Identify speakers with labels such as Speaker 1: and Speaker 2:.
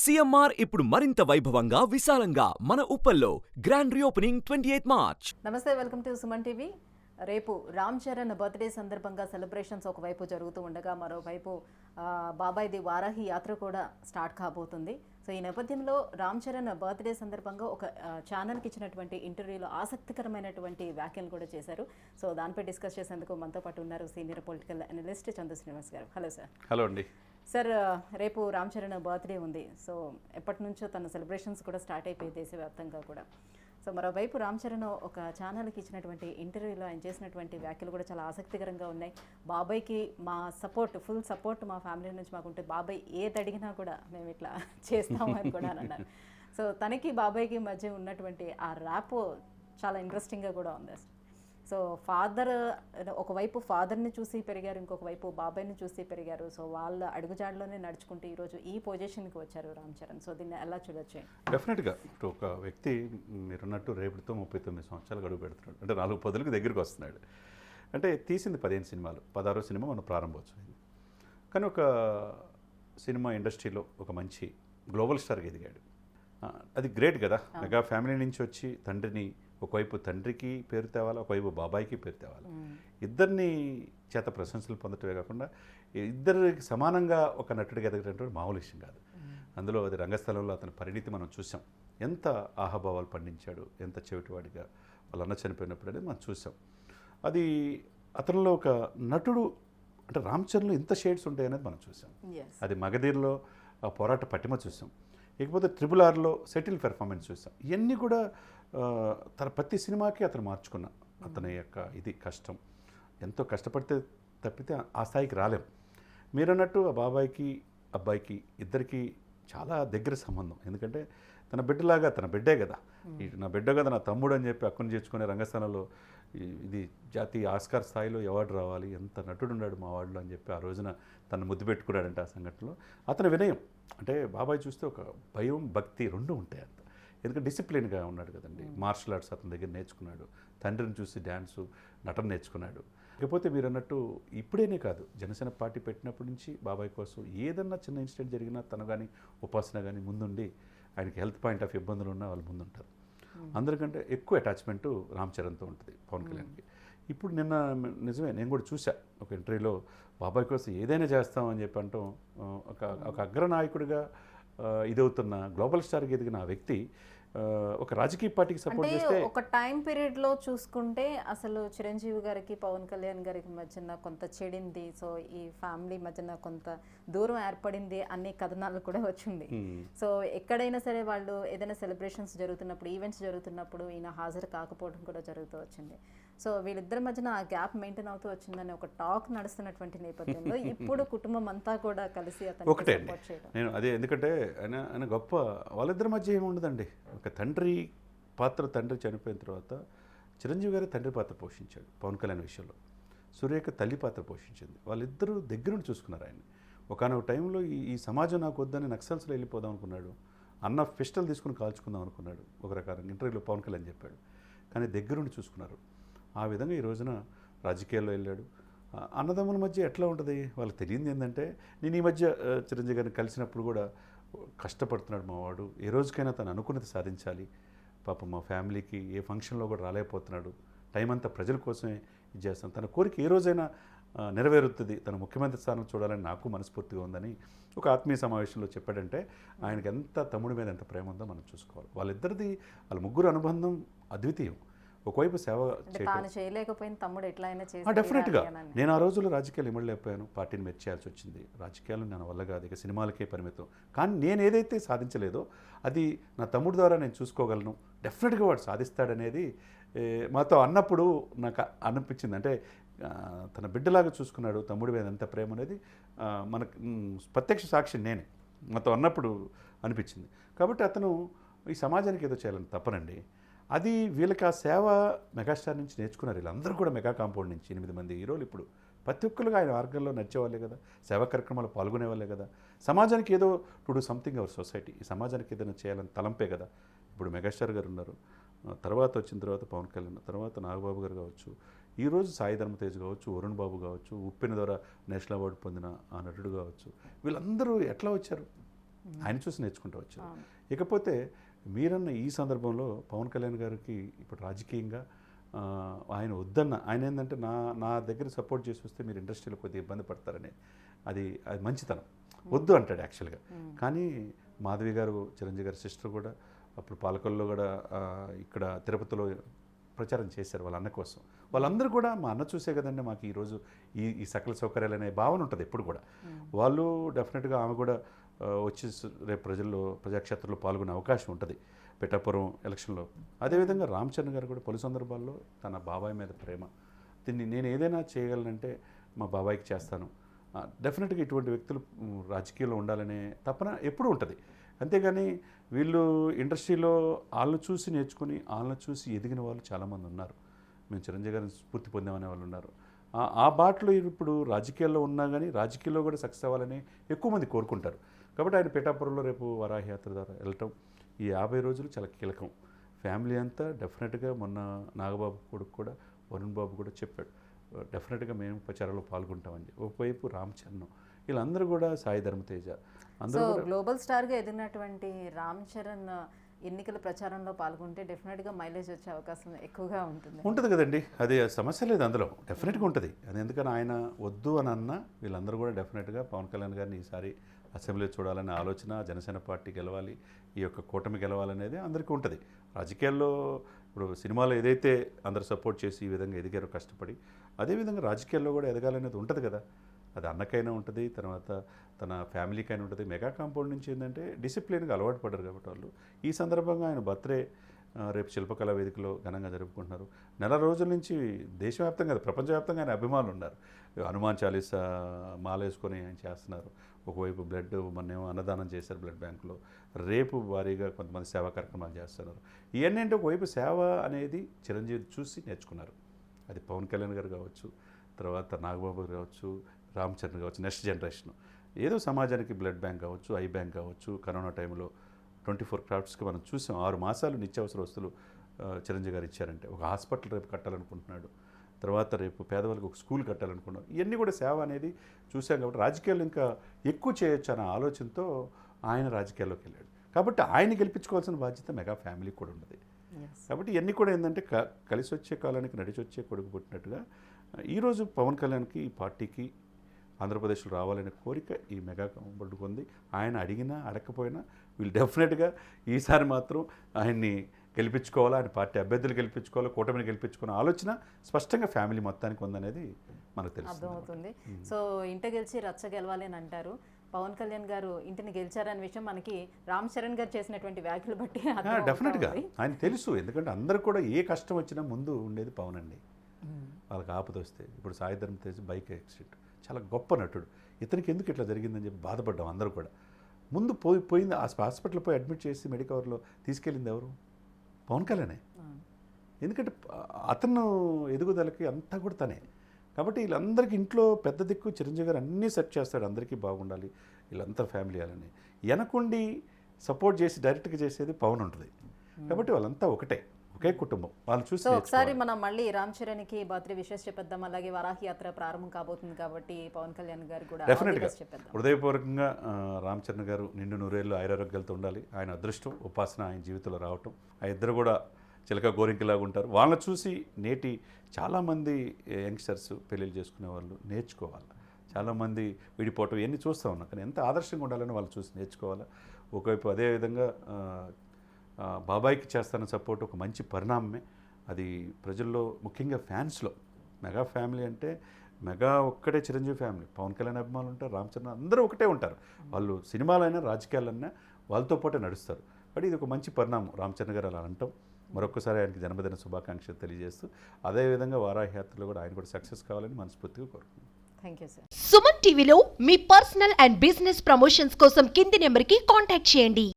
Speaker 1: CMR ఇప్పుడు మరింత వైభవంగా విశాలంగా మన ఉప్పల్లో grand reopening twenty eighth March.
Speaker 2: నమస్తే వెల్కమ్ టు సుమన్ టీవీ. రేపు రామ్ చరణ్ బర్త్డే సందర్భంగా సెలబ్రేషన్స్ ఒకవైపు జరుగుతూ ఉండగా మరోవైపు బాబాయ్ది వారాహి యాత్ర కూడా స్టార్ట్ కాబోతుంది. సో ఈ నేపథ్యంలో రామ్ చరణ్ బర్త్డే సందర్భంగా ఒక ఛానల్కి ఇచ్చినటువంటి ఇంటర్వ్యూలో ఆసక్తికరమైనటువంటి వ్యాఖ్యలు కూడా చేశారు. సో దానిపై డిస్కస్ చేసేందుకు మనతో పాటు ఉన్నారు senior political analyst Chandu Srinivas గారు. Hello sir.
Speaker 3: హలో అండి.
Speaker 2: సార్ రేపు రామ్ చరణ్ బర్త్డే ఉంది. సో ఎప్పటి నుంచో తన సెలబ్రేషన్స్ కూడా స్టార్ట్ అయిపోయి దేశవ్యాప్తంగా కూడా. సో మరోవైపు రామ్ చరణ్ ఒక ఛానల్కి ఇచ్చినటువంటి ఇంటర్వ్యూలో ఆయన చేసినటువంటి వ్యాఖ్యలు కూడా చాలా ఆసక్తికరంగా ఉన్నాయి. బాబాయ్కి మా సపోర్ట్ ఫుల్ సపోర్ట్ మా ఫ్యామిలీ నుంచి మాకుంటే బాబాయ్ ఏది అడిగినా కూడా మేము ఇట్లా చేస్తామని కూడా అన్నారు. సో తనకి బాబాయ్కి మధ్య ఉన్నటువంటి ఆ ర్యాప్ చాలా ఇంట్రెస్టింగ్గా కూడా ఉంది. అసలు సో ఫాదర్ ఒకవైపు ఫాదర్ని చూసి పెరిగారు ఇంకొక వైపు బాబాయ్ని చూసి పెరిగారు. సో వాళ్ళ అడుగుజాడలోనే నడుచుకుంటూ ఈరోజు ఈ పొజిషన్కి వచ్చారు రామ్ చరణ్. సో దీన్ని ఎలా చూడొచ్చు?
Speaker 3: డెఫినెట్గా ఇప్పుడు ఒక వ్యక్తి మీరున్నట్టు రేపటితో ముప్పై తొమ్మిది సంవత్సరాలు గడువు పెడుతున్నాడు. అంటే నాలుగు పదులకు దగ్గరికి వస్తున్నాడు. అంటే తీసింది పదిహేను సినిమాలు పదహారో సినిమా మన ప్రారంభోత్సవం కానీ ఒక సినిమా ఇండస్ట్రీలో ఒక మంచి గ్లోబల్ స్టార్గా ఎదిగాడు. అది గ్రేట్ కదా. మెగా ఫ్యామిలీ నుంచి వచ్చి తండ్రిని ఒకవైపు తండ్రికి పేరు తేవాలి ఒకవైపు బాబాయికి పేరు తేవాలి. ఇద్దరిని చేత ప్రశంసలు పొందటమే కాకుండా ఇద్దరికి సమానంగా ఒక నటుడిగా ఎదగటటువంటి మామూలు విషయం కాదు. అందులో అది రంగస్థలంలో అతని పరిణితి మనం చూసాం. ఎంత ఆహాభావాలు పండించాడు ఎంత చెవిటివాడిగా వాళ్ళ అన్న చనిపోయినప్పుడు అనేది మనం చూసాం. అది అతనిలో ఒక నటుడు అంటే రామ్ చరణ్లో ఇంత షేడ్స్ ఉంటాయి అనేది మనం చూసాం. అది మగధీర్లో ఆ పోరాట పటిమ చూసాం. ఇకపోతే ట్రిపుల్ ఆర్లో సెటిల్ పెర్ఫార్మెన్స్ చూసాం. ఇవన్నీ కూడా తన ప్రతి సినిమాకి అతను మార్చుకున్న అతని యొక్క ఇది కష్టం. ఎంతో కష్టపడితే తప్పితే ఆ స్థాయికి రాలేం. మీరన్నట్టు ఆ బాబాయ్కి అబ్బాయికి ఇద్దరికి చాలా దగ్గర సంబంధం. ఎందుకంటే తన బిడ్డలాగా తన బిడ్డే కదా. ఇటు నా బిడ్డ కదా నా తమ్ముడు అని చెప్పి అక్కుని చేర్చుకునే రంగస్థానంలో ఇది జాతీయ ఆస్కార్ స్థాయిలో అవార్డు రావాలి ఎంత నటుడు ఉన్నాడు మా వాడిలో అని చెప్పి ఆ రోజున తను ముద్దు పెట్టుకున్నాడంటే ఆ సంఘటనలో. అతని వినయం అంటే బాబాయ్ చూస్తే ఒక భయం భక్తి రెండు ఉంటాయి అంత. ఎందుకంటే డిసిప్లిన్గా ఉన్నాడు కదండి. మార్షల్ ఆర్ట్స్ అతని దగ్గర నేర్చుకున్నాడు. తండ్రిని చూసి డ్యాన్సు నటన నేర్చుకున్నాడు. ఇకపోతే మీరు అన్నట్టు ఇప్పుడేనే కాదు జనసేన పార్టీ పెట్టినప్పటి నుంచి బాబాయ్ కోసం ఏదన్నా చిన్న ఇన్సిడెంట్ జరిగినా తను కానీ ఉపాసన కానీ ముందుండి ఆయనకి హెల్త్ పాయింట్ ఆఫ్ ఇబ్బందులు ఉన్నా వాళ్ళు ముందుంటారు. అందరికంటే ఎక్కువ అటాచ్మెంటు రామ్ చరణ్తో ఉంటుంది పవన్ కళ్యాణ్కి. ఇప్పుడు నిన్న నిజమే నేను కూడా చూసా ఒక ఇంటర్వ్యూలో బాబాయ్ కోసం ఏదైనా చేస్తామని చెప్పి అంటాం ఒక ఒక అగ్రనాయకుడిగా ఇదవుతున్న గ్లోబల్ స్టార్కి ఎదిగిన ఆ వ్యక్తి ఒక రాజకీయ పార్టీకి సపోర్ట్ చేస్తే
Speaker 2: ఒక టైం పీరియడ్లో చూసుకుంటే అసలు చిరంజీవి గారికి పవన్ కళ్యాణ్ గారికి మధ్యన కొంత చెడింది. సో ఈ ఫ్యామిలీ మధ్యన కొంత దూరం ఏర్పడింది అనే కథనాలు కూడా వచ్చింది. సో ఎక్కడైనా సరే వాళ్ళు ఏదైనా సెలబ్రేషన్స్ జరుగుతున్నప్పుడు ఈవెంట్స్ జరుగుతున్నప్పుడు ఈయన హాజరు కాకపోవడం కూడా జరుగుతూ వచ్చింది. సో వీళ్ళిద్దరి మధ్యన ఆ గ్యాప్ మెయింటైన్ అవుతూ వచ్చిందని ఒక టాక్ నడుస్తున్నటువంటి నేపథ్యంలో ఇప్పుడు కుటుంబం అంతా కూడా కలిసి సపోర్ట్ చేయడం.
Speaker 3: నేను అదే ఎందుకంటే ఆయన ఆయన గొప్ప వాళ్ళిద్దరి మధ్య ఏముండదండి ఒక తండ్రి పాత్ర తండ్రి చనిపోయిన తర్వాత చిరంజీవి గారి తండ్రి పాత్ర పోషించాడు పవన్ కళ్యాణ్ విషయంలో. సూర్యక తల్లి పాత్ర పోషించింది. వాళ్ళిద్దరూ దగ్గరుండి చూసుకున్నారు ఆయన ఒకనొక టైంలో ఈ ఈ సమాజం నాకు వద్దని నక్సల్స్లో వెళ్ళిపోదాం అనుకున్నాడు. అన్న పిస్టల్ తీసుకుని కాల్చుకుందాం అనుకున్నాడు. ఒక రకాల ఇంటర్వ్యూలో పవన్ కళ్యాణ్ చెప్పాడు. కానీ దగ్గరుండి చూసుకున్నారు. ఆ విధంగా ఈ రోజున రాజకీయాల్లో వెళ్ళాడు. అన్నదమ్ముల మధ్య ఎట్లా ఉంటుంది? వాళ్ళకి తెలియంది ఏంటంటే నేను ఈ మధ్య చిరంజీవి గారిని కలిసినప్పుడు కూడా కష్టపడుతున్నాడు మావాడు. ఏ రోజుకైనా తను అనుకున్నది సాధించాలి. పాపం మా ఫ్యామిలీకి ఏ ఫంక్షన్లో కూడా రాలేకపోతున్నాడు. టైం అంతా ప్రజల కోసమే ఇది చేస్తాను తన కోరిక ఏ రోజైనా నెరవేరుతుంది. తన ముఖ్యమంత్రి స్థానం చూడాలని నాకు మనస్ఫూర్తిగా ఉందని ఒక ఆత్మీయ సమావేశంలో చెప్పాడంటే ఆయనకి ఎంత తమ్ముడి మీద ఎంత ప్రేమ ఉందో మనం చూసుకోవాలి. వాళ్ళిద్దరిది వాళ్ళ ముగ్గురు అనుబంధం అద్వితీయం. ఒకవైపు సేవ
Speaker 2: తాను చేయలేకపోయిన తమ్ముడు ఎట్లా అయినా
Speaker 3: డెఫినెట్గా. నేను ఆ రోజుల్లో రాజకీయాలు ఇమ్మడలేకపోయాను పార్టీని మెచ్చేయాల్సి వచ్చింది. రాజకీయాలు నా వల్ల కాదు. ఇక సినిమాలకే పరిమితం. కానీ నేను ఏదైతే సాధించలేదో అది నా తమ్ముడు ద్వారా నేను చూసుకోగలను. డెఫినెట్గా వాడు సాధిస్తాడనేది మాతో అన్నప్పుడు నాకు అనిపించింది. అంటే తన బిడ్డలాగా చూసుకున్నాడు. తమ్ముడి మీద ఎంత ప్రేమ అనేది మనకు ప్రత్యక్ష సాక్షి నేనే. మాతో అన్నప్పుడు అనిపించింది. కాబట్టి అతను ఈ సమాజానికి ఏదో చేయాలని తప్పనండి. అది వీళ్ళకి ఆ సేవ మెగాస్టార్ నుంచి నేర్చుకున్నారు. వీళ్ళందరూ కూడా మెగా కాంపౌండ్ నుంచి ఎనిమిది మంది హీరోలు ఇప్పుడు. ప్రతి ఒక్కరుగా ఆయన మార్గంలో నడిచేవాళ్ళే కదా. సేవా కార్యక్రమాలు పాల్గొనే వాళ్ళే కదా. సమాజానికి ఏదో to do something our society. ఈ సమాజానికి ఏదైనా చేయాలని తలంపే కదా. ఇప్పుడు మెగాస్టార్ గారు ఉన్నారు. తర్వాత వచ్చిన తర్వాత పవన్ కళ్యాణ్ తర్వాత నాగబాబు గారు కావచ్చు ఈరోజు సాయి ధర్మతేజ్ కావచ్చు వరుణ్ బాబు కావచ్చు ఉప్పెన ద్వారా నేషనల్ అవార్డు పొందిన ఆ నటుడు కావచ్చు వీళ్ళందరూ ఎట్లా వచ్చారు? ఆయన చూసి నేర్చుకుంటూ వచ్చారు. ఇకపోతే మీరన్న ఈ సందర్భంలో పవన్ కళ్యాణ్ గారికి ఇప్పుడు రాజకీయంగా ఆయన వద్దన్న ఆయన ఏంటంటే నా నా దగ్గర సపోర్ట్ చేసి వస్తే మీరు ఇండస్ట్రీలో కొద్దిగా ఇబ్బంది పడతారని. అది అది మంచితనం. వద్దు అంటాడు యాక్చువల్గా. కానీ మాధవి గారు చిరంజీవి గారి సిస్టర్ కూడా అప్పుడు పాలకొల్లో కూడా ఇక్కడ తిరుపతిలో ప్రచారం చేశారు వాళ్ళ అన్న కోసం. వాళ్ళందరూ కూడా మా అన్న చూసే కదండి మాకు ఈరోజు ఈ ఈ సకల సౌకర్యాలు అనే భావన ఉంటుంది ఎప్పుడు కూడా. వాళ్ళు డెఫినెట్గా ఆమె కూడా వచ్చి రేపు ప్రజల్లో ప్రజాక్షేత్రంలో పాల్గొనే అవకాశం ఉంటుంది. పిఠాపురం ఎలక్షన్లో. అదేవిధంగా రామచరణ్ గారు కూడా పలు సందర్భాల్లో తన బాబాయ్ మీద ప్రేమ. దీన్ని నేను ఏదైనా చేయగలనంటే మా బాబాయ్కి చేస్తాను. డెఫినెట్గా ఇటువంటి వ్యక్తులు రాజకీయంలో రాజకీయాల్లో ఉండాలనే తపన ఎప్పుడూ ఉంటుంది. అంతేగాని వీళ్ళు ఇండస్ట్రీలో వాళ్ళని చూసి నేర్చుకుని వాళ్ళని చూసి ఎదిగిన వాళ్ళు చాలామంది ఉన్నారు. మేము చిరంజీవి గారిని స్ఫూర్తి పొందామనే వాళ్ళు ఉన్నారు. ఆ- ఆ బాటలో ఇప్పుడు రాజకీయాల్లో ఉన్నా కానీ రాజకీయాల్లో కూడా సక్సెస్ అవ్వాలని ఎక్కువ మంది కోరుకుంటారు. కాబట్టి ఆయన పిఠాపురంలో రేపు వరాహి యాత్ర ద్వారా వెళ్ళటం ఈ యాభై రోజులు చాలా కీలకం. ఫ్యామిలీ అంతా డెఫినెట్గా మొన్న నాగబాబు కొడుకు కూడా వరుణ్ బాబు కూడా చెప్పాడు డెఫినెట్గా మేము ప్రచారంలో పాల్గొంటామని ఒకవైపు రామ్ చరణ్ వీళ్ళందరూ కూడా సాయి ధర్మతేజ అందరూ
Speaker 2: గ్లోబల్ స్టార్గా ఎదిగినటువంటి రామ్ చరణ్ ఎన్నికల ప్రచారంలో పాల్గొంటే డెఫినెట్గా మైలేజ్ వచ్చే అవకాశం ఎక్కువగా ఉంటుంది.
Speaker 3: ఉంటుంది కదండి. అది సమస్య లేదు అందులో. డెఫినెట్గా ఉంటుంది. అది ఎందుకని ఆయన వద్దు అని అన్నా వీళ్ళందరూ కూడా డెఫినెట్గా పవన్ కళ్యాణ్ గారిని ఈసారి అసెంబ్లీ చూడాలనే ఆలోచన జనసేన పార్టీ గెలవాలి ఈ యొక్క కూటమి గెలవాలనేది అందరికీ ఉంటుంది. రాజకీయాల్లో ఇప్పుడు సినిమాలో ఏదైతే అందరు సపోర్ట్ చేసి ఈ విధంగా ఎదిగారో కష్టపడి అదేవిధంగా రాజకీయాల్లో కూడా ఎదగాలనేది ఉంటుంది కదా. అది అన్నకైనా ఉంటుంది తర్వాత తన ఫ్యామిలీకైనా ఉంటుంది. మెగా కాంపౌండ్ నుంచి ఏంటంటే డిసిప్లిన్గా అలవాటు పడ్డారు కాబట్టి వాళ్ళు. ఈ సందర్భంగా ఆయన బర్త్డే రేపు శిల్పకళా వేదికలో ఘనంగా జరుపుకుంటున్నారు. నెల రోజుల నుంచి దేశవ్యాప్తంగా ప్రపంచవ్యాప్తంగా ఆయన అభిమానులు ఉన్నారు. హనుమాన్ చాలీసా మాల వేసుకొని ఆయన చేస్తున్నారు. ఒకవైపు బ్లడ్ మొన్నేమో అన్నదానం చేశారు బ్లడ్ బ్యాంకులో. రేపు భారీగా కొంతమంది సేవా కార్యక్రమాలు చేస్తున్నారు. ఇవన్నీ అంటే ఒకవైపు సేవ అనేది చిరంజీవి చూసి నేర్చుకున్నారు. అది పవన్ కళ్యాణ్ గారు కావచ్చు తర్వాత నాగబాబు గారు కావచ్చు రామ్చరణ్ కావచ్చు నెక్స్ట్ జనరేషన్. ఏదో సమాజానికి బ్లడ్ బ్యాంక్ కావచ్చు ఐ బ్యాంక్ కావచ్చు కరోనా టైంలో ట్వంటీ ఫోర్ క్రాఫ్ట్స్కి మనం చూసాం. ఆరు మాసాలు నిత్యావసర వస్తువులు చిరంజీవి గారు ఇచ్చారంటే. ఒక హాస్పిటల్ రేపు కట్టాలనుకుంటున్నాడు. తర్వాత రేపు పేదవాళ్ళకి ఒక స్కూల్ కట్టాలనుకున్నాం. ఇవన్నీ కూడా సేవ అనేది చూసాం కాబట్టి రాజకీయాలు ఇంకా ఎక్కువ చేయొచ్చు అన్న ఆలోచనతో ఆయన రాజకీయాల్లోకి వెళ్ళాడు. కాబట్టి ఆయన గెలిపించుకోవాల్సిన బాధ్యత మెగా ఫ్యామిలీకి కూడా ఉన్నది. కాబట్టి ఇవన్నీ కూడా ఏంటంటే క- కలిసి వచ్చే కాలానికి నడిచి వచ్చే కొడుకు పుట్టినట్టుగా ఈరోజు పవన్ కళ్యాణ్కి ఈ పార్టీకి ఆంధ్రప్రదేశ్లో రావాలనే కోరిక ఈ మెగా ఉంది. ఆయన అడిగినా అడగకపోయినా వీళ్ళు డెఫినెట్గా ఈసారి మాత్రం ఆయన్ని గెలిపించుకోవాలా ఆయన పార్టీ అభ్యర్థులు గెలిపించుకోవాలా కూటమిని గెలిపించుకునే ఆలోచన స్పష్టంగా ఫ్యామిలీ మొత్తానికి ఉందనేది మనకు తెలుస్తుంది
Speaker 2: అర్థమవుతుంది. సో ఇంట గెలిచి రచ్చ గెలవాలి అని అంటారు. పవన్ కళ్యాణ్ గారు ఇంటిని గెలిచారనే విషయం మనకి రామ్ చరణ్ గారు చేసినటువంటి వ్యాఖ్యలు బట్టి
Speaker 3: డెఫినెట్గా. ఆయన తెలుసు ఎందుకంటే అందరు కూడా ఏ కష్టం వచ్చినా ముందు ఉండేది పవన్ అండి. వాళ్ళకి ఆపద వస్తే ఇప్పుడు సాయి ధర్మ తేజ్ బైక్ యాక్సిడెంట్. చాలా గొప్ప నటుడు. ఇతనికి ఎందుకు ఇట్లా జరిగిందని చెప్పి బాధపడ్డాం అందరూ కూడా. ముందు పోయి పోయింది ఆ హాస్పిటల్ పోయి అడ్మిట్ చేసి మెడికవర్లో తీసుకెళ్ళింది ఎవరు? పవన్ కళ్యాణే. ఎందుకంటే అతను ఎదుగుదలకి అంతా కూడా తనే. కాబట్టి వీళ్ళందరికీ ఇంట్లో పెద్ద దిక్కు చిరంజీవి గారు అన్నీ సెట్ చేస్తాడు అందరికీ బాగుండాలి వీళ్ళంతా ఫ్యామిలీ అని వెనకుండి సపోర్ట్ చేసి డైరెక్ట్గా చేసేది పవన్ ఉంటుంది. కాబట్టి వాళ్ళంతా ఒకటే. ఒకే కుటుంబం. వాళ్ళు చూసి
Speaker 2: ఒకసారి. మనం మళ్ళీ రామ్ చరణ్కి బర్త్డే విషెస్ చెప్పేద్దాం అలాగే వరాహి యాత్ర ప్రారంభం కాబోతుంది కాబట్టి పవన్ కళ్యాణ్ గారు కూడా
Speaker 3: డెఫినెట్గా హృదయపూర్వకంగా రామ్ చరణ్ గారు నిండు నూరేళ్ళు ఆయురారోగ్యాలతో ఉండాలి. ఆయన అదృష్టం ఉపాసన ఆయన జీవితంలో రావటం. ఆ ఇద్దరు కూడా చిలక గోరింకలాగా ఉంటారు. వాళ్ళని చూసి నేటి చాలామంది యంగ్స్టర్స్ పెళ్ళిళ్ళు చేసుకునే వాళ్ళు నేర్చుకోవాలి. చాలామంది విడిపోవటం ఇవన్నీ చూస్తూ ఉన్నాం. కానీ ఎంత ఆదర్శంగా ఉండాలని వాళ్ళు చూసి నేర్చుకోవాలి. ఒకవైపు అదేవిధంగా బాబాయ్కి చేస్తున్న సపోర్ట్ ఒక మంచి పరిణామమే. అది ప్రజల్లో ముఖ్యంగా ఫ్యాన్స్లో. మెగా ఫ్యామిలీ అంటే మెగా ఒక్కటే చిరంజీవి ఫ్యామిలీ. పవన్ కళ్యాణ్ అభిమానులు ఉంటారు రామ్ చరణ్ అందరూ ఒకటే ఉంటారు. వాళ్ళు సినిమాలైనా రాజకీయాలైనా వాళ్ళతో పాటే నడుస్తారు. బట్ ఇది ఒక మంచి పరిణామం. రామ్ చరణ్ గారు అలా అంటాం మరొకసారి ఆయనకి జన్మదిన శుభాకాంక్షలు తెలియజేస్తూ అదేవిధంగా వారాహయాత్రలో కూడా ఆయన కూడా సక్సెస్ కావాలని మనస్ఫూర్తిగా కోరుకుంటున్నాను.
Speaker 2: థ్యాంక్ యూ
Speaker 4: సుమన్ టీవీలో మీ పర్సనల్ అండ్ బిజినెస్ ప్రమోషన్స్ కోసం కింది నెంబర్కి కాంటాక్ట్ చేయండి.